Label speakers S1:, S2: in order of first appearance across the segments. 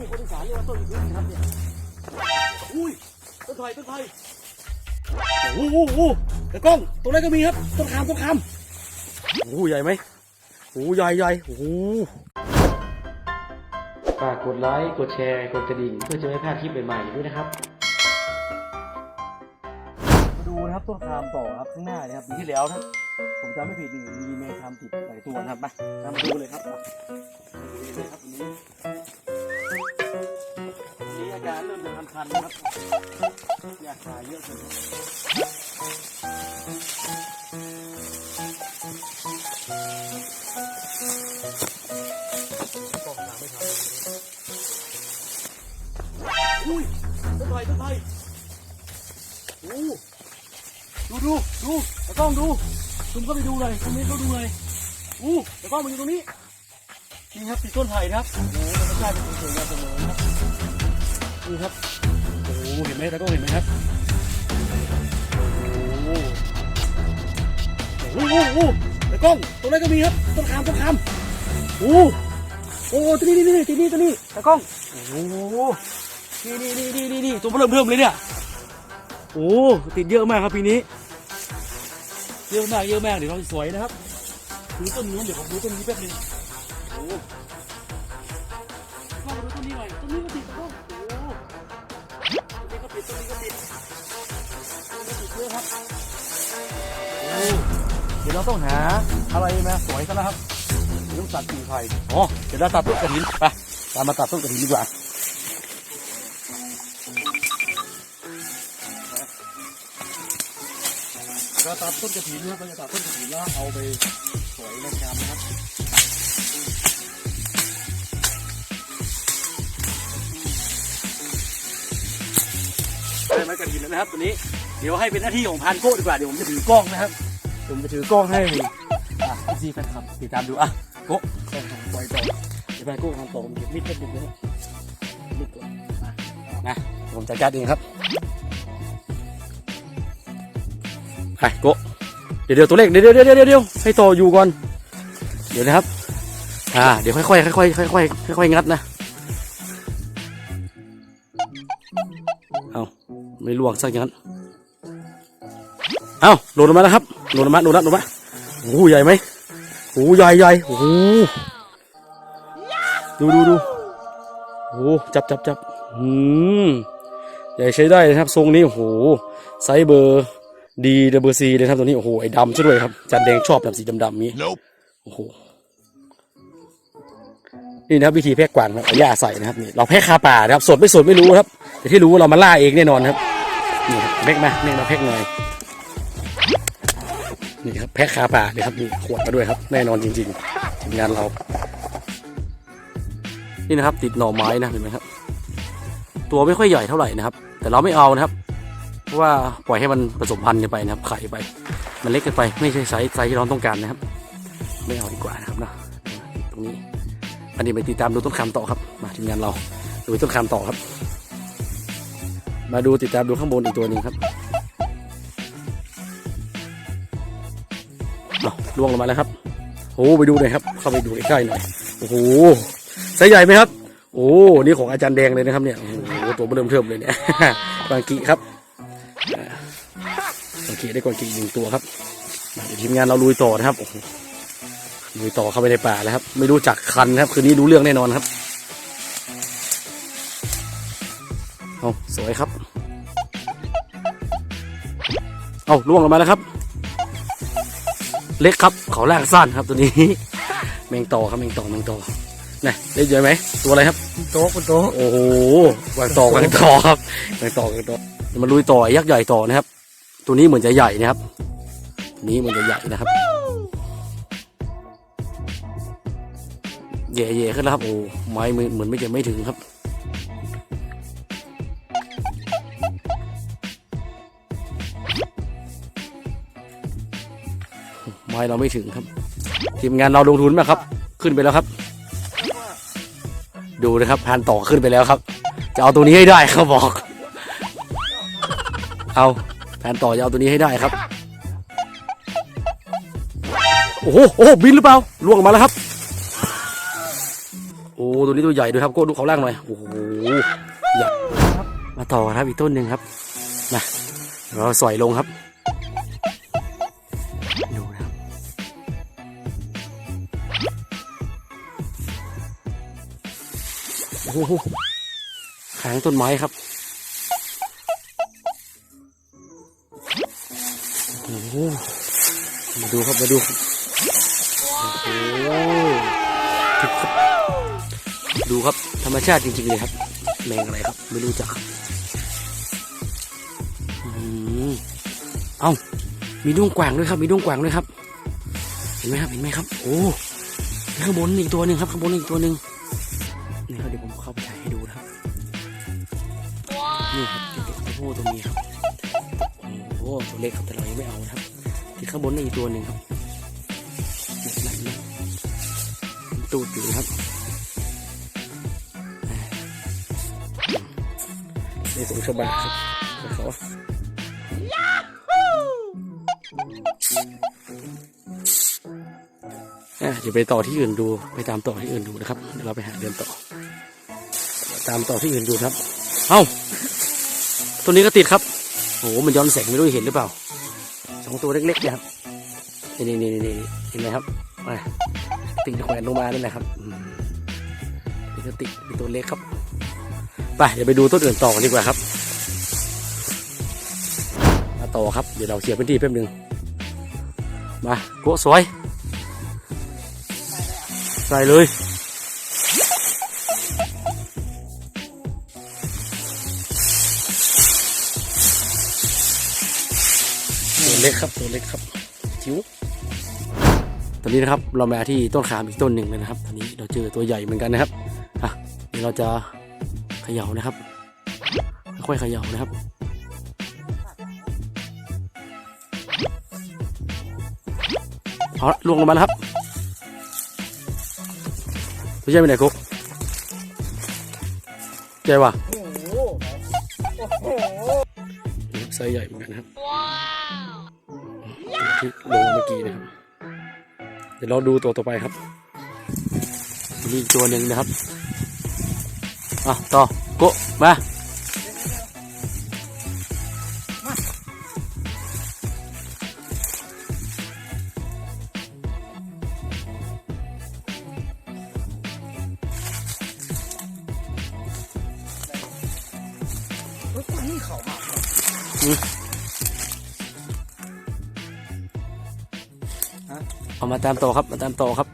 S1: นี่คนอีสานเรียกว่าต้นพื้นครับเนี่ยอุ้ยต้นไผ่ต้นไผ่โอ้โหโอ้โหแต่กล้องตรงนั้นก็มีครับต้นขามต้นขามโอ้โหใหญ่ไหมโอ้โหใหญ่ใหญ่โอ้โห
S2: ฝากกดไลค์กดแชร์กดกระดิ่งเพื่อจะไม่พลาดคลิปใหม่ๆด้วยนะครับ
S1: มาดูนะครับต้นขามต่อครับข้างหน้านะครับปีที่แล้วนะผมจำไม่ผิดนี่มีเมคามติดหลายตัวนะครับมาตามมาดูเลยครับมาดูเลยครับวันนี้วันนี้อาเริ่มจะคันๆนะครับ อยากถ่ายเยอะเกินอุ้ยต้นไผ่ต้นไผ่โอ้ดูดูดูตะกล้องดูคุณก็ไปดูเลยคุณนี้ก็ดูเลยอู้ตะกล้องมันอยู่ตรงนี้นี่ครับติดต้นไผ่ครับโอ้โหธรรมชาติเป็นสวยงามเสมอครับ ครับ โอ้เห็นไหมตะกล้องเห็นไหมครับ โอ้โหโอ้โหตะกล้องตรงนั้นก็มีครับ ต้นขามต้นขามโอ้โอ้โหตัวนี้นี่นี่ตัวนี้ตัวนี้ตะกล้อง โอ้นี่นี่นี่นี่นี่นี่ตัวเริ่มเริ่มเลยเนี่ย โอ้ติดเยอะมากครับปีนี้ เยอะมากเยอะมากเดี๋ยวเราสวยนะครับดูต้นนู้นเดี๋ยวผมดูต้นนี้แป๊บนึงโอ้ เดี๋ยวเราต้องหาอะไรมาสวยกันะครับต้องตัดกิ่งไผ่อ๋อเดี๋ยวเราตัดต้นกระถินไปตามมาตัดต้นกระถินดีกว่าเราตัดต้นกระถินนะครับเราจะตัดต้นกระถินแล้วเอาไปสวยนงามนะครับได้ไม้กระถินแล้วนะครับตัวนี้เดี๋ยวให้เป็นหน้าที่ของพานโก้ดีกว่าเดี๋ยวผมจะถือกล้องนะครับ ผมจะถือกล้องให้อะพี่ซีแฟนคลับติดตามดูอะโก้แฟนคลับปล่อยต่อเดี๋ยวพานโก้ทำต่อผมจะมิดเป็นดึงนะมิดก่อนนะผมจัดการเองครับไปโกะเดี๋ยวเดี๋ยวตัวเลขเดี๋ยวเดี๋ยวเดี๋ยวเดี๋ยวให้ต่ออยู่ก่อน เดี๋ยวนะครับ อ่า เดี๋ยวค่อยค่อยค่อยค่อยค่อยค่อยค่อยๆงัดนะเอาไม่ลวกสักอย่างนั้น เอาโหลดลงมาแล้วครับโหลดลงมาโหลดละโหลดมาโอ้โหใหญ่ไหมโอ้โหใหญ่ใหญ่โอ้โหดูดูดูโอ้โหจับจับจับอืมใหญ่ใช้ได้นะครับ ทรงนี้โอ้โหไซส์เบอร์ดีเดบซีเลยครับตัวนี้โอ้โหไอ้ดำซะด้วยครับจันแดงชอบแบบสีดำๆนี้โอ้โหนี่นะครับวิธีแพ็กกวางครับเอาหญ้าใส่นะครับนี่เราแพ็กคาป่านะครับสดไม่สดไม่รู้ครับ แต่ที่รู้ว่าเรามาล่าเองแน่นอนครับนี่ครับแพ็กมานี่มาแพ็กหน่อย นี่ครับแพ็คาป่าเลยครับนี่ขวดมาด้วยครับ แน่นอนจริงๆทีมงานเรา นี่นะครับ ติดหน่อไม้นะเห็นไหมครับ ตัวไม่ค่อยใหญ่เท่าไหร่นะครับ แต่เราไม่เอานะครับเพราะว่าปล่อยให้มันผสมพันธุ์กันไปนะครับไข่ไป มันเล็กเกินไปไม่ใช่ไซส์ไซส์ที่เราต้องการนะครับ ไม่เอาดีกว่านะครับนะตรงนี้ อันนี้ไปติดตามดูต้นคำต่อครับ มาทีมงานเราดูต้นคำต่อครับ มาดูติดตามดูข้างบนอีกตัวหนึ่งครับ ล่วงลงมาแล้วครับโอ้ไปดูหน่อยครับ เข้าไปดูใกล้ๆหน่อยโอ้โหไซส์ใหญ่ไหมครับ โอ้นี่ของอาจารย์แดงเลยนะครับเนี่ยโอ้โหตัวเริ่มเทิมเลยเนี่ยบางกีครับโอเคได้ก่อนกี่หนึ่งตัวครับเดี๋ยวทีมงานเราลุยต่อนะครับโอ้โหลุยต่อเข้าไปในป่าแล้วครับ ไม่รู้จักคันครับ คืนนี้รู้เรื่องแน่นอนครับเอาสวยครับ เอาล่วงลงมาแล้วครับ เล็กครับ เขาล่างสั้นครับตัวนี้ แมงต่อครับแมงต่อแมงต่อนะได้เยอะไหมตัวอะไรครับ
S3: โต๊ะคุณโต๊ะ
S1: โอ้โหวางต่อวางต่อครับวางต่อวางต่อเดี๋ยวมาลุยต่อไอ้ยักษ์ใหญ่ต่อนะครับ ตัวนี้เหมือนจะใหญ่นะครับตัวนี้เหมือนจะใหญ่นะครับเย่ๆขึ้นแล้วครับโอ้ไม้มือเหมือนไม่จะไม่ถึงครับ ไม้เราไม่ถึงครับ ทีมงานเราลงทุนมากครับ ขึ้นไปแล้วครับ ดูนะครับพานต่อขึ้นไปแล้วครับ จะเอาตัวนี้ให้ได้เขาบอก เอาแผนต่อจะเอาตัวนี้ให้ได้ครับโอ้โหโอ้โหบินหรือเปล่าล่วงมาแล้วครับ โอ้ตัวนี้ตัวใหญ่ด้วยครับโก้ดูเขาล่างหน่อยโอ้โหใหญ่มาต่อครับอีกต้นหนึ่งครับมาเราสอยลงครับ โอ้โหขางต้นไม้ครับโอ้โหมาดูครับมาดูครับโอ้โหดูครับธรรมชาติจริงๆเลยครับแมงอะไรครับ ไม่รู้จักอืมเอ้ามีดวงกว่างด้วยครับ มีดวงกว่างด้วยครับ เห็นไหมครับเห็นไหมครับ โอ้ข้างบนอีกตัวหนึ่งครับข้างบนอีกตัวหนึ่ง นี่ครับเดี๋ยวผมเข้าไปถ่ายให้ดูนะครับนี่ครับเป็นตัวผู้ตัวเมียครับโอ้โหตัวเล็กครับแต่เรายังไม่เอานะครับที่ข้างบนนี่อีกตัวหนึ่งครับนั่นนะมันตูดอยู่นะครับในสงชาวบ้านครับเขาอะเดี๋ยวไปต่อที่อื่นดู ไปตามต่อที่อื่นดูนะครับ เดี๋ยวเราไปหาเดินต่อ ตามต่อที่อื่นดูครับ เอ้าตัวนี้ก็ติดครับโอ้โหมันย้อนแสงไม่รู้เห็นหรือเปล่าสองตัวเล็กๆเนี่ยครับนี่นี่นี่นี่เห็นไหมครับอะติดแขวนลงมานั่แหละครับนี่ก็ติดเป็นตัวเล็กครับไปเดี๋ยวไปดูต้นอื่นต่อกันดีกว่าครับมาต่อครับเดี๋ยวเราเคลียร์พื้นที่แป๊บหนึงมาโกะสวยใส่เลย เล็กครับตัวเล็กครับจิ๋วตอนนี้นะครับเรามาที่ต้นขามอีกต้นหนึ่งเลยนะครับตอนนี้เราเจอตัวใหญ่เหมือนกันนะครับอะเดี๋ยวเราจะเขย่านะครับ ค่อยๆเขย่านะครับเอาละลวงลงมาแล้วครับตัวใหญ่ไปไหนกุ๊กใหญ่ว่ะนี่ไซส์ใหญ่เหมือนกันนะครับ ที่ลงเมื่อกี้นะครับ เดี๋ยวเราดูตัวต่อไปครับมีอีกตัวหนึ่งนะครับอะต่อโกมา มาตามต่อครับ มาตามต่อครับ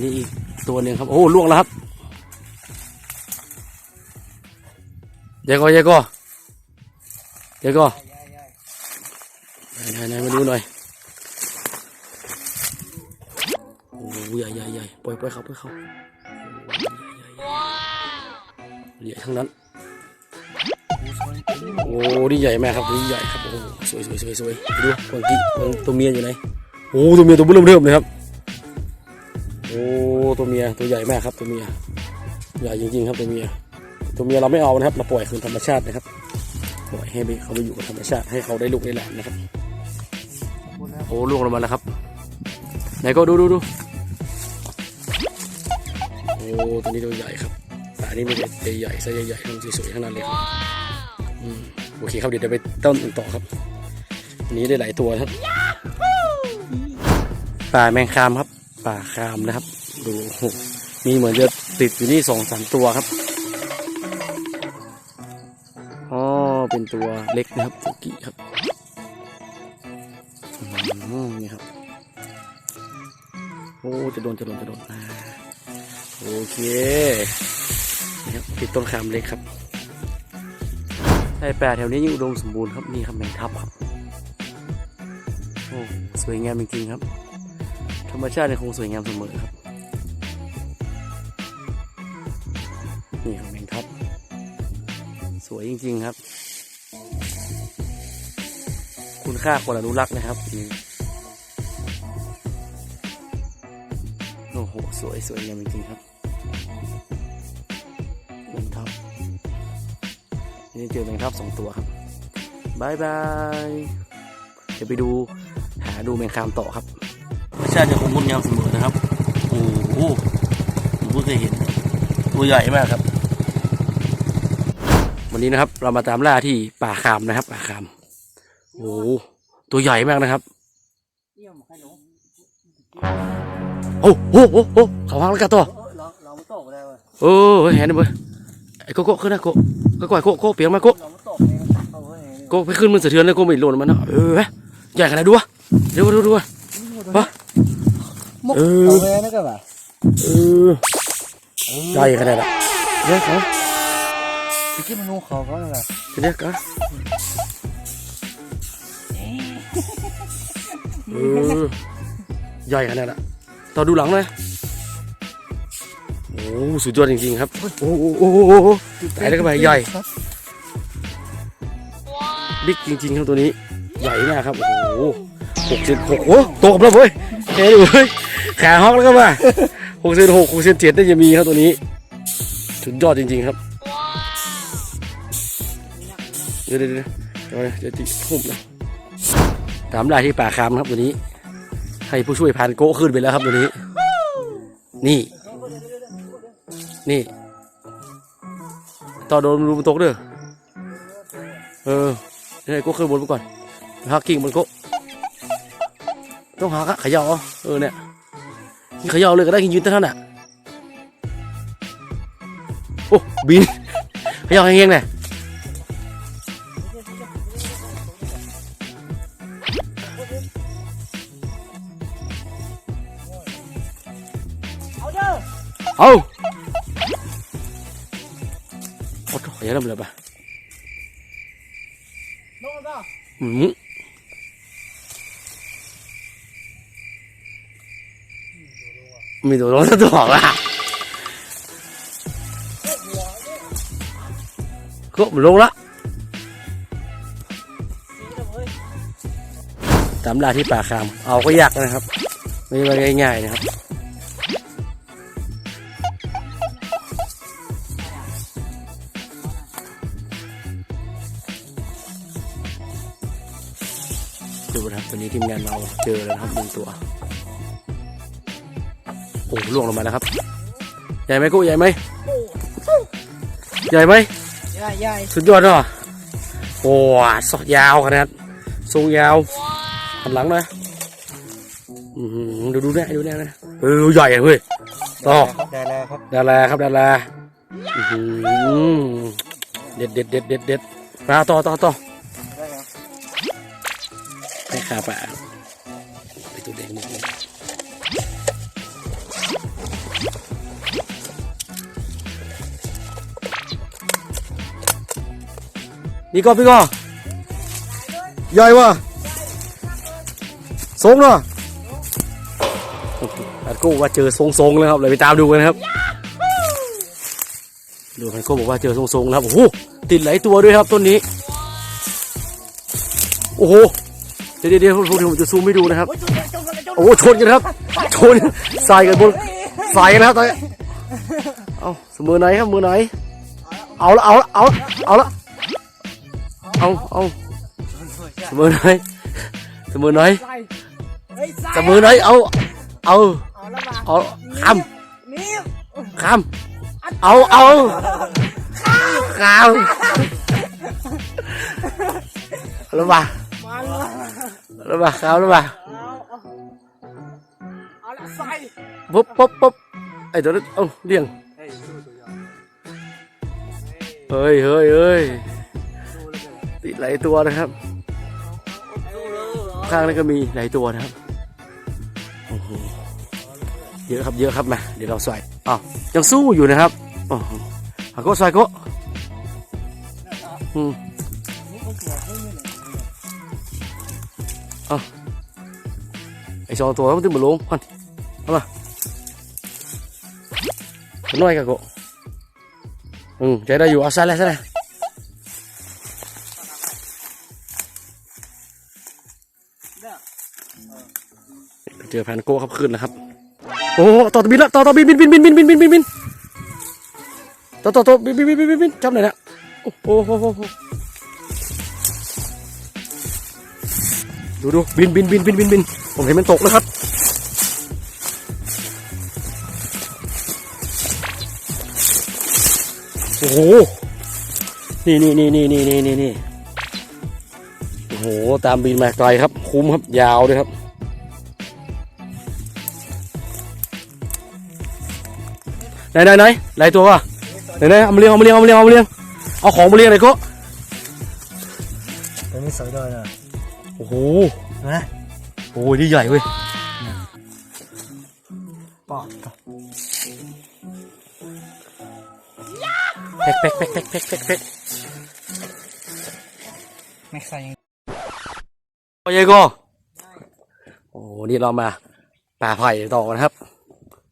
S1: นี่อีกตัวหนึ่งครับ โอ้ล่วงแล้วครับเดี๋ยกอนเยกอนเยกอนไหนไหนมาดูหน่อย โอ้ใหญ่ใหญ่ใหญ่ปล่อยปล่อยเขาปล่อยเขาใหญ่ทั้งนั้น โอ้นี่ใหญ่มากครับนี่ใหญ่ครับ โอ้สวยสวยสวยสวยดูกวงกี้กวงตัวเมียอยู่ไหน โอ้ตัวเมียตัวเบิ่มเริ่มเลยครับ โอ้ตัวเมียตัวใหญ่มากครับตัวเมียใหญ่จริงๆครับตัวเมีย ตัวเมียเราไม่เอานะครับเราปล่อยคืนธรรมชาตินะครับ ปล่อยให้เขาไปอยู่กับธรรมชาติให้เขาได้ลูกได้หลานนะครับ โอ้ลูกลงมาแล้วครับ ไหนก็ดูดูดูโอ้ตัวนี้ตัวใหญ่ครับตานี่ไม่ได้ใหญ่ไซส์ใหญ่ๆทั้งสวยๆทั้งนั้นเลยครับอืมโอเคครับเดี๋ยวจะไปต้นอื่นต่อครับ อันนี้ได้หลายตัวครับ ป่าแมงคามครับ ป่าคามนะครับ ดูโอ้โหมีเหมือนจะติดอยู่นี่สองสามตัวครับอ๋อเป็นตัวเล็กนะครับสุกิครับอืมนี่ครับ โอ้จะโดนจะโดนจะโดนโอเคนี่ครับติดต้นคามเล็กครับไอ้ป่าแถวนี้ยังอุดมสมบูรณ์ครับนี่ครับแมงทับครับโอ้สวยงามจริงๆครับ รรมชาติยังคงสวยงามเสมอครับ นี่ครับแมงทับสวยจริง ๆ ครับ คุณค่าคนอนุรักษ์นะครับนี่โอ้โห สวยสวยงามจริง ๆ ครับแมงทับนี่เจอแมงทับสองตัวครับบายบาย เดี๋ยวไปดูหาดูแมงคามต่อครับ ชาติจะคงงดงามเสมอนะครับ โอ้โหผมเพิ่งเคยเห็น ตัวใหญ่มากครับ วันนี้นะครับ เรามาตามล่าที่ป่าคามนะครับ ป่าคาม โอ้โหตัวใหญ่มากนะครับ โอ้โหโอ้โหเขาพังแล้วกันตัว
S2: เราไม่ตกได้ว
S1: เออเห็นไหมเว้ยไอ้โกโก้ขึ้นนะโกโก้โกโก้เปียกมาโก
S2: เราไม่ตอกเลย
S1: โกไปขึ้นมันสะเทือนเลยโกไม่หล่นมันนะเออใหญ่ขนาดดูวะเดี๋ยวดูดูวะ
S2: มุก
S1: เออ
S2: เอาเว้ยนะก็แบบ
S1: เออใหญ่ขนาดนั้นเดี๋ยวเขา
S2: ที่กินมันนูเขาก็นั่นแหละ
S1: เดี๋ยวกันเออใหญ่ขนาดนั้นต่อดูหลังเลยโอ้สุดยอดจริงๆครับ โอ้โหโอ้โหโอ้โหใหญ่แล้วก็ไปใหญ่บิ๊กจริงๆครับตัวนี้ ใหญ่มากครับ โอ้โหหกเซนหกโอ้ตกแล้วเว้ยเฮ้ยเว้ย ขาฮอกแล้วก็มาหกเซนหกหกเซนเจ็ดได้จะมีครับตัวนี้สุดยอดจริง ๆ ครับเดี๋ยวเดี๋ยวเดี๋ยวจะติทุ่มนะตามได้ที่ป่าคามครับตัวนี้ ให้ผู้ช่วยพานโก้ขึ้นไปแล้วครับตัวนี้ นี่ นี่ ต่อโดนรูมตกเด้อเออให้โก้ขึ้นบนไปก่อนฮักกิ้งบนโก้ต้องหาขย่อาเออเนี่ย เขย่าเลยก็ได้กินยืนเท่านั้นน่ะโอ้บินเขย่าแห้งๆเลยเอาโอ้โหอย่าเริ่มเลยปะ
S2: โน่นก็
S1: อื มมีตัวร้อนตัวหอกอะก็มันลงละตามลาที่ป่าคาม เอาก็ยากนะครับ ไม่ใช่ง่ายๆนะครับดูนะครับตัวนี้ทีมงานเราเจอแล้วครับหนึ่งตัว อ้ล่วงลงมาแล้วครับ ใหญ่ไหมกูใหญ่ไหมใหญ่ไหม
S2: ใหญ่ใหญ่
S1: สุดยอดเนาะโอ้สอดยาวขนาดทรงยาวหันหลังนะอือหือดูดูแน่ดูแน่นะเออใหญ่อะเว้ยต่อ
S2: ได้แล้วครับ
S1: ดาราครับดาราอื้อหือเด็ดเด็ดเด็ดเด็ดเด็ดมาต่อต่อต่อ
S2: ได้แล้ว
S1: ให้ขาป่า นี่ก็พี่ก็ใหญ่วะทรงเนาะแต่ก็บอกว่าเจอทรงๆเลยครับเลยไปตามดูกันนะครับดูมันก็บอกว่าเจอทรงๆนะครับโอ้โหติดหลายตัวด้วยครับต้นนี้ โอ้โหเดี๋ยวเดี๋ยวเดี๋ยวพวกผมจะซูมให้ดูนะครับ โอ้โหชนกันครับ ชนใส่กันบนใส่กันนะครับตอนนี้เอาเสมอไหนครับมือไหน เอาละเอาละเอาละเอาละ
S2: ông ông. Sầm
S1: ơn ơi sầm ơn ơi sầm ơn ơi ông. Ông. Ông, kham.
S2: Kham. Ông ông. Kham. Nó bà. Nó bà khao nó bà. Bốp bốp
S1: bốp. Ấy đó ông, điền. Ơi ơi ơi ติ
S2: ด
S1: หลายตัวนะครับ ข้างนั้นก็มีหลายตัวนะครับโอ้โหเยอะครับเยอะครับมาเดี๋ยวเราใส่อ้าวยังสู้อยู่นะครับโอ้โหเอาก็ใส่ก็อืม
S2: นี่ก็ตัวเฮ้ยนี่แหละ
S1: ไอสองตัวมันถึงมาลงก่อนเอามาน้อยกันก็อืมใจได้อยู่เอาใส่เลยใส่เลย อแพนโก้ครับขึ้นนะครับ โอ้ต่อตบินละต่อต่อบินบินบินบินบินบินบินบินบินต่อต่อต่อบินบินบินบินบินบินจับหน่อยนะโอ้โหดูดูบินบินบินบินบินบินผมเห็นมันตกแล้วครับโอ้โหนี่นี่นี่นี่นี่นี่นี่โอ้โหตามบินมาไกลครับ คุ้มครับยาวเลยครับ ไหนไหนไหนหลายตัววะไหนไหนเอามาเลี้ยงเอามาเลี้ยงเอามาเลี้ยงเอามาเลี้ยงเอาของมาเลี้ยงหน่อยก็
S3: ตัวนี้สวยด้วยนะ
S1: โอ้โห
S3: นะ
S1: โอ้ยนี่ใหญ่เว้ย
S3: ปอด
S1: แพ็คแพ็คแพ็คแพ็คแพ็คแพ็คแพ็ค
S3: ไม่ใส่ยัง
S1: โอ้ยก็โอ้นี่เรามาป่าไผ่ต่อนะครับ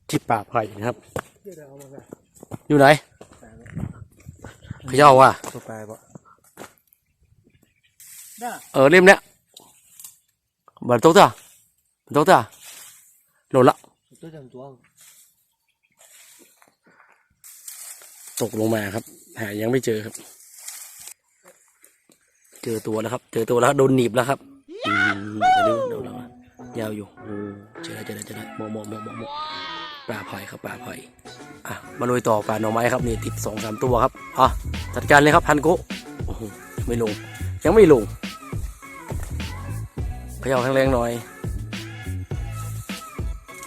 S1: ที่ป่าไผ่นะครับ อยู่ไหนเขย่าว่ะ
S3: ตัวแปรปะ
S1: เออเล่มเนี้ยบันโต๊ะต่ะบันโต๊ะต่ะหล่นละ
S3: ตัวจำตัว
S1: ตกลงมาครับ หายังไม่เจอครับ เจอตัวแล้วครับ เจอตัวแล้วโดนหนีบแล้วครับอืมอันนี้เดี๋ยวเรายาวอยู่โอ้เจอแล้วเจอแล้วเจอแล้วมองมองมองมองมอง ปลาไผ่ครับปลาไผ่อะมาลุยต่อปลาหน่อไม้ครับนี่ติดสองสามตัวครับอะจัดการเลยครับพันโกโอ้โหไม่ลง ยังไม่ลงเขย่าแรงๆหน่อย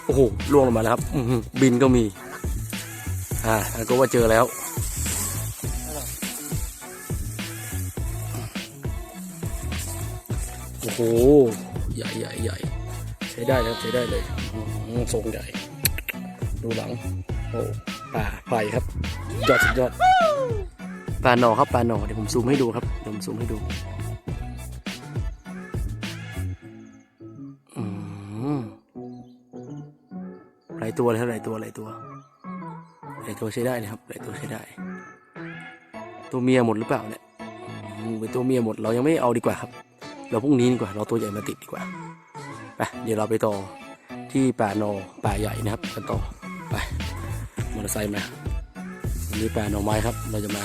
S1: โอ้โหล่วงลงมาแล้วครับบินก็มี อ่าพันโกว่าเจอแล้วโอ้โห ใหญ่ใหญ่ใหญ่ใช้ได้ครับใช้ได้เลยทรงใหญ่ ดูหลัง โอ้ป่าไผ่ครับ ยอดสุดยอดปลาหนอครับปลาหนอเดี๋ยวผมซูมให้ดูครับเดี๋ยวผมซูมให้ดูอืมหลายตัวเลยครับหลายตัวหลายตัวหลายตัวใช้ได้เลยครับหลายตัวใช้ได้ ตัวเมียหมดหรือเปล่าเนี่ยเป็นตัวเมียหมดเรายังไม่เอาดีกว่าครับ เราพรุ่งนี้ดีกว่า เราตัวใหญ่มาติดดีกว่าไปเดี๋ยวเราไปต่อที่ป่านอป่าใหญ่นะครับกันต่อ ไปมอเตอร์ไซค์มาอันนี้ป่าหน่อไม้ครับ เราจะมา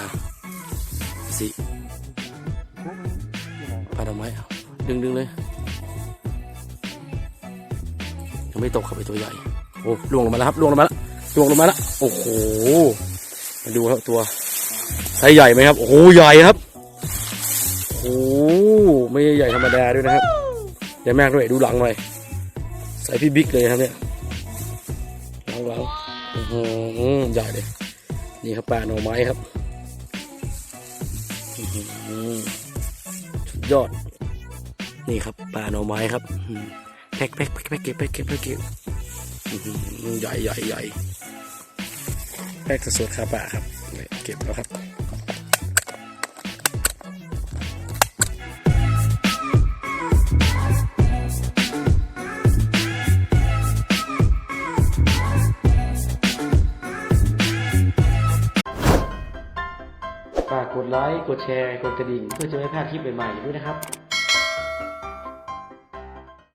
S1: สิป่าหน่อไม้ดึงดึงเลยยังไม่ตกครับไอตัวใหญ่โอ้ล่วงลงมาแล้วครับล่วงลงมาแล้วล่วงลงมาแล้วโอ้โหมาดูครับตัวไซส์ใหญ่ไหมครับ โอ้โหใหญ่ครับโอ้ไม่ใหญ่ธรรมดาด้วยนะครับใหญ่มากด้วยดูหลังหน่อยใส่พี่บิ๊กเลยครับเนี่ย อืมใหญ่เลยนี่ครับปลาหน่อไม้ครับอื้อหือสุดยอด นี่ครับปลาหน่อไม้ครับแพ็คแพ็คแพ็คแพ็คเก็บแพ็คเก็บแพ็คเก็บอื้อหือใหญ่ใหญ่ใหญ่แพ็คสดๆครับปลาครับ เก็บแล้วครับ
S2: ไลค์ กดแชร์ กดกระดิ่ง เพื่อจะไม่พลาดคลิปใหม่ๆด้วยนะครับ